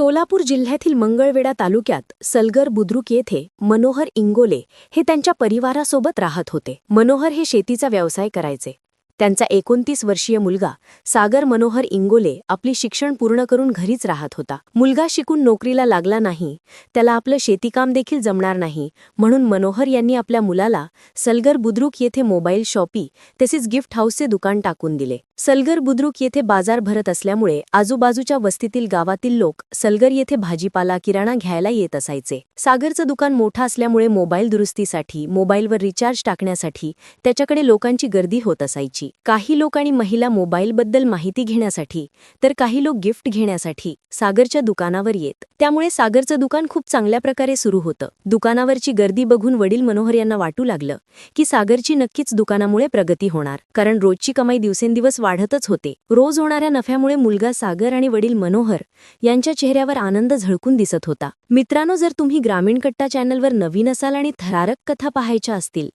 सोलापूर जिल्ह्यातील मंगळवेढा तालुक्यात सलगर बुद्रुक येथे मनोहर इंगोले हे त्यांच्या परिवारासोबत राहत होते. मनोहर हे शेतीचा व्यवसाय करायचे. त्यांचा एकोणतीस वर्षीय मुलगा सागर मनोहर इंगोले आपली शिक्षण पूर्ण करून घरीच राहत होता. मुलगा शिकून नोकरीला लागला नाही त्याला आपलं शेतीकाम देखील जमणार नाही म्हणून मनोहर यांनी आपल्या मुलाला सलगर बुद्रुक येथे मोबाईल शॉपी तसेच गिफ्ट हाऊसचे दुकान टाकून दिले. सलगर बुद्रुक येथे बाजार भरत असल्यामुळे आजूबाजूच्या वस्तीतील गावातील लोक सलगर येथे भाजीपाला किराणा घ्यायला येत असायचे. सागरचं दुकान मोठं असल्यामुळे मोबाईल दुरुस्तीसाठी मोबाईलवर रिचार्ज टाकण्यासाठी त्याच्याकडे लोकांची गर्दी होत असायची. काही लोक आणि महिला मोबाईलबद्दल माहिती घेण्यासाठी तर काही लोक गिफ्ट घेण्यासाठी सागरच्या दुकानावर येत. त्यामुळे सागरचं दुकान खूप चांगल्या प्रकारे सुरू होतं. दुकानावरची गर्दी बघून वडील मनोहर यांना वाटू लागलं की सागरची नक्कीच दुकानामुळे प्रगती होणार कारण रोजची कमाई दिवसेंदिवस वाढतच होते. रोज होणाऱ्या नफ्यामुळे मुलगा सागर आणि वडील मनोहर यांच्या चेहऱ्यावर आनंद झळकून दिसत होता. मित्रांनो जर तुम्ही ग्रामीण कट्टा चॅनलवर नवीन असाल आणि थरारक कथा पाहायच्या असतील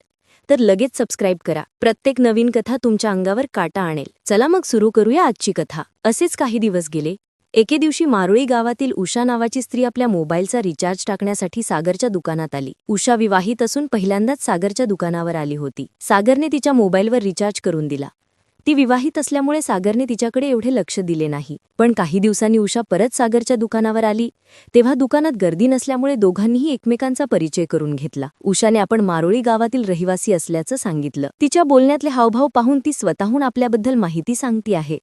तर लगेच सबस्क्राईब करा. प्रत्येक नवीन कथा तुमच्या अंगावर काटा आणेल. चला मग सुरू करूया आजची कथा. असेच काही दिवस गेले. एके दिवशी मारोळी गावातील उषा नावाची स्त्री आपल्या मोबाईलचा रिचार्ज टाकण्यासाठी सागरच्या दुकानात आली. उषा विवाहित असून पहिल्यांदाच सागरच्या दुकानावर आली होती. सागरने तिच्या मोबाईलवर रिचार्ज करून दिला. ती विवाहित असल्यामुळे सागरने तिच्याकडे एवढे लक्ष दिले नाही. पण काही दिवसांनी उषा परत सागरच्या दुकानावर आली. तेव्हा दुकानात गर्दी नसल्यामुळे दोघांनीही एकमेकांचा परिचय करून घेतला. उषाने आपण मारोळी गावातील रहिवासी असल्याचं सांगितलं. तिच्या बोलण्यातले हावभाव पाहून ती स्वतःहून आपल्याबद्दल माहिती सांगती आहे.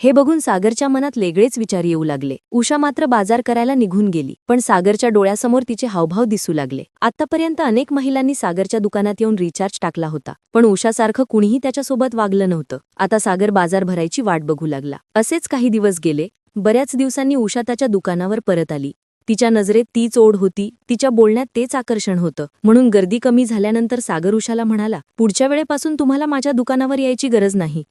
हे बघून सागरच्या मनात वेगळेच विचार येऊ लागले. उषा मात्र बाजार करायला निघून गेली पण सागरच्या डोळ्यासमोर तिचे हावभाव दिसू लागले. आतापर्यंत अनेक महिलांनी सागरच्या दुकानात येऊन रिचार्ज टाकला होता पण उषासारखं कुणीही त्याच्यासोबत वागलं नव्हतं. आता सागर बाजार भरायची वाट बघू लागला. असेच काही दिवस गेले बऱ्याच दिवसांनी उषा त्याच्या दुकानावर परत आली. तिच्या नजरेत तीच ओढ होती तिच्या बोलण्यात तेच आकर्षण होतं. म्हणून गर्दी कमी झाल्यानंतर सागर उषाला म्हणाला पुढच्या वेळेपासून तुम्हाला माझ्या दुकानावर यायची गरज नाही.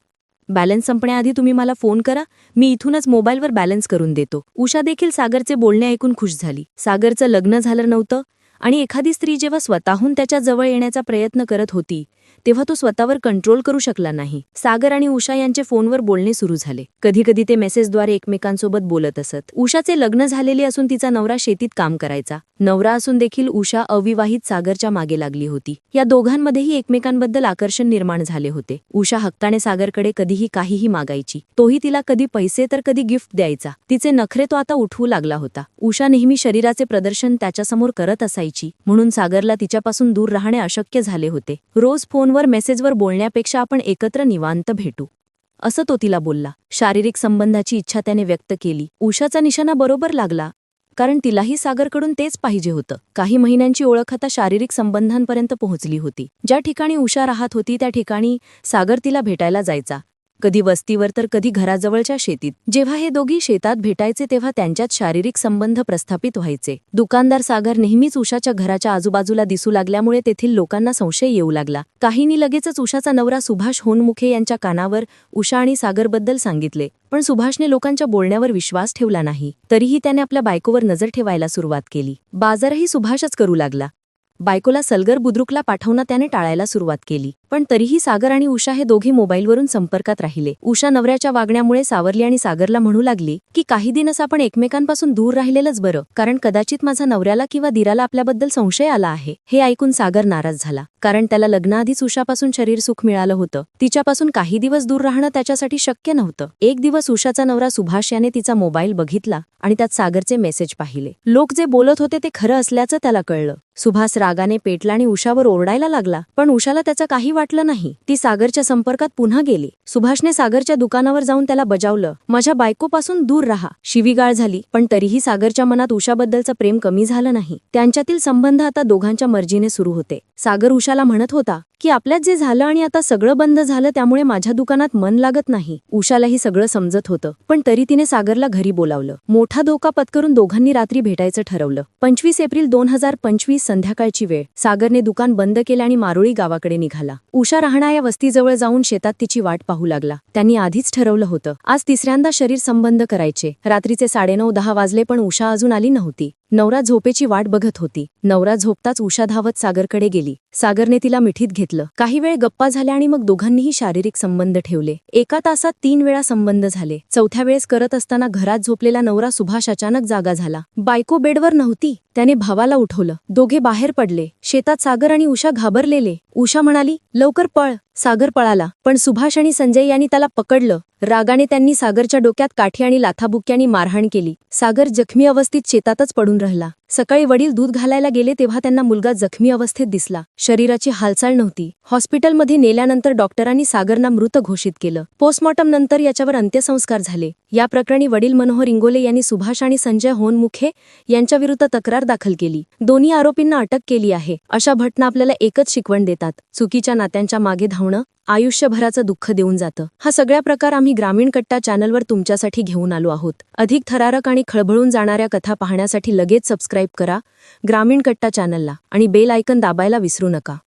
बॅलन्स संपण्याआधी तुम्ही मला फोन करा. मी इथूनच मोबाईलवर बॅलन्स करून देतो. उषा देखील सागरचे बोलणे ऐकून खुश झाली. सागरचं लग्न झालं नव्हतं आणि एखादी स्त्री जेव्हा स्वतःहून त्याच्याजवळ येण्याचा प्रयत्न करत होती तेव्हा तो स्वतःवर कंट्रोल करू शकला नाही. सागर आणि उषा यांचे फोनवर बोलणे सुरू झाले. कधी कधी ते मेसेजद्वारे एकमेकांसोबत बोलत असत. उषाचे लग्न झालेले असून तिचा नवरा शेतीत काम करायचा. नवरा असून देखील उषा अविवाहित सागरच्या मागे लागली होती. या दोघांमध्येही एकमेकांबद्दल आकर्षण निर्माण झाले होते. उषा हक्काने सागरकडे कधीही काहीही मागायची. तोही तिला कधी पैसे तर कधी गिफ्ट द्यायचा. तिचे नखरे तो आता उठवू लागला होता. उषा नेहमी शरीराचे प्रदर्शन त्याच्यासमोर करत असायची. म्हणून सागरला तिच्यापासून दूर राहणे अशक्य झाले होते. रोज फोनवर मेसेजवर बोलण्यापेक्षा आपण एकत्र निवांत भेटू. असं तो तिला बोलला. शारीरिक संबंधाची इच्छा त्याने व्यक्त केली. उषाचा निशाणा बरोबर लागला. कारण तिलाही सागरकडून तेच पाहिजे होतं. काही महिन्यांची ओळख आता शारीरिक संबंधांपर्यंत पोहोचली होती. ज्या ठिकाणी उषा राहत होती त्या ठिकाणी सागर तिला भेटायला जायचा. कधी वस्तीवर तर कधी घराजवळच्या शेतीत. जेव्हा हे दोघी शेतात भेटायचे तेव्हा त्यांच्यात शारीरिक संबंध प्रस्थापित व्हायचे. दुकानदार सागर नेहमीच उषाच्या घराच्या आजूबाजूला दिसू लागल्यामुळे तेथील लोकांना संशय येऊ लागला. काहींनी लगेचच उषाचा नवरा सुभाष होनमुखे यांच्या कानावर उषा आणि सागरबद्दल सांगितले पण सुभाषने लोकांच्या बोलण्यावर विश्वास ठेवला नाही. तरीही त्याने आपल्या बायकोवर नजर ठेवायला सुरुवात केली. बाजारही सुभाषच करू लागला. बायकोला सलगर बुद्रुकला पाठवणं त्याने टाळायला सुरुवात केली. पण तरीही सागर आणि उषा हे दोघे मोबाईलवरून संपर्कात राहिले. उषा नवऱ्याच्या वागण्यामुळे सावरली आणि सागरला म्हणू लागली की काही दिनच आपण एकमेकांपासून दूर राहिलेलंच बरं. कारण कदाचित माझा नवऱ्याला किंवा दिराला आपल्याबद्दल संशय आला आहे. हे ऐकून सागर नाराज झाला कारण त्याला लग्नाआधीच उषापासून शरीर सुख मिळालं होतं. तिच्यापासून काही दिवस दूर राहणं त्याच्यासाठी शक्य नव्हतं. एक दिवस उषाचा नवरा सुभाष याने तिचा मोबाईल बघितला आणि त्यात सागरचे मेसेज पाहिले. लोक जे बोलत होते ते खरं असल्याचं त्याला कळलं. सुभाष रागाने पेटला आणि उषावर ओरडायला लागला पण उषाला त्याचा काही वाटलं नाही. ती सागरच्या संपर्कात पुन्हा गेली. सुभाषने सागरच्या दुकानावर जाऊन त्याला बजावलं. माझ्या बायकोपासून दूर राहा. शिवीगाळ झाली पण तरीही सागरच्या मनात उषाबद्दलचं प्रेम कमी झालं नाही. त्यांच्यातील संबंध आता दोघांच्या मर्जीने सुरू होते. सागर उषाला म्हणत होता की आपल्यात जे झालं आणि आता सगळं बंद झालं त्यामुळे माझ्या दुकानात मन लागत नाही. उषालाही सगळं समजत होतं पण तरी तिने सागरला घरी बोलावलं. मोठा धोका पत्करून दोघांनी रात्री भेटायचं ठरवलं. पंचवीस एप्रिल दोन हजार पंचवीस संध्याकाळची वेळ. सागरने दुकान बंद केले आणि मारुळी गावाकडे निघाला. उषा राहणाऱ्या वस्तीजवळ जाऊन शेतात तिची वाट पाहू लागला. त्यांनी आधीच ठरवलं होतं आज तिसऱ्यांदा शरीर संबंध करायचे. रात्रीचे साडेनऊ दहा वाजले पण उषा अजून आली नव्हती. नवरा झोपेची वाट बघत होती. नवरा झोपताच उषा धावत सागरकडे गेली. सागरने तिला मिठीत घेतलं. काही वेळ गप्पा झाल्या आणि मग दोघांनीही शारीरिक संबंध ठेवले. एका तासात तीन वेळा संबंध झाले. चौथ्या वेळेस करत असताना घरात झोपलेला नवरा सुभाष अचानक जागा झाला. बायको बेडवर नव्हती. त्याने भावाला उठवलं. दोघे बाहेर पडले. शेतात सागर आणि उषा घाबरलेले. उषा म्हणाली लवकर पळ. सागर पळाला पण सुभाष आणि संजय यांनी त्याला पकडलं. रागाने त्यांनी सागरच्या डोक्यात काठी आणि लाथाबुक्यांनी मारहाण केली. सागर जखमी अवस्थेत शेतातच पडून राहिला. सकाळी वडील दूध घालायला गेले तेव्हा त्यांना मुलगा जखमी अवस्थेत दिसला. शरीराची हालचाल नव्हती. हॉस्पिटलमध्ये नेल्यानंतर डॉक्टरांनी सागरना मृत घोषित केलं. पोस्टमॉर्टम नंतर याच्यावर अंत्यसंस्कार झाले. या प्रकरणी वडील मनोहर इंगोले यांनी सुभाष आणि संजय होनमुखे यांच्याविरुद्ध तक्रार दाखल केली. दोन्ही आरोपींना अटक केली आहे. अशा घटना आपल्याला एकच शिकवण देतात. चुकीच्या नात्यांच्या मागे धावणं आयुष्यभराचं दुःख देऊन जातं. हा सगळ्या प्रकार आम्ही ग्रामीण कट्टा चॅनलवर तुमच्यासाठी घेऊन आलो आहोत. अधिक थरारक आणि खळबळून जाणाऱ्या कथा पाहण्यासाठी लगेच सबस्क्राईब करा. ग्रामीण कट्टा चॅनलला आणि बेल आयकन दाबायला विसरू नका.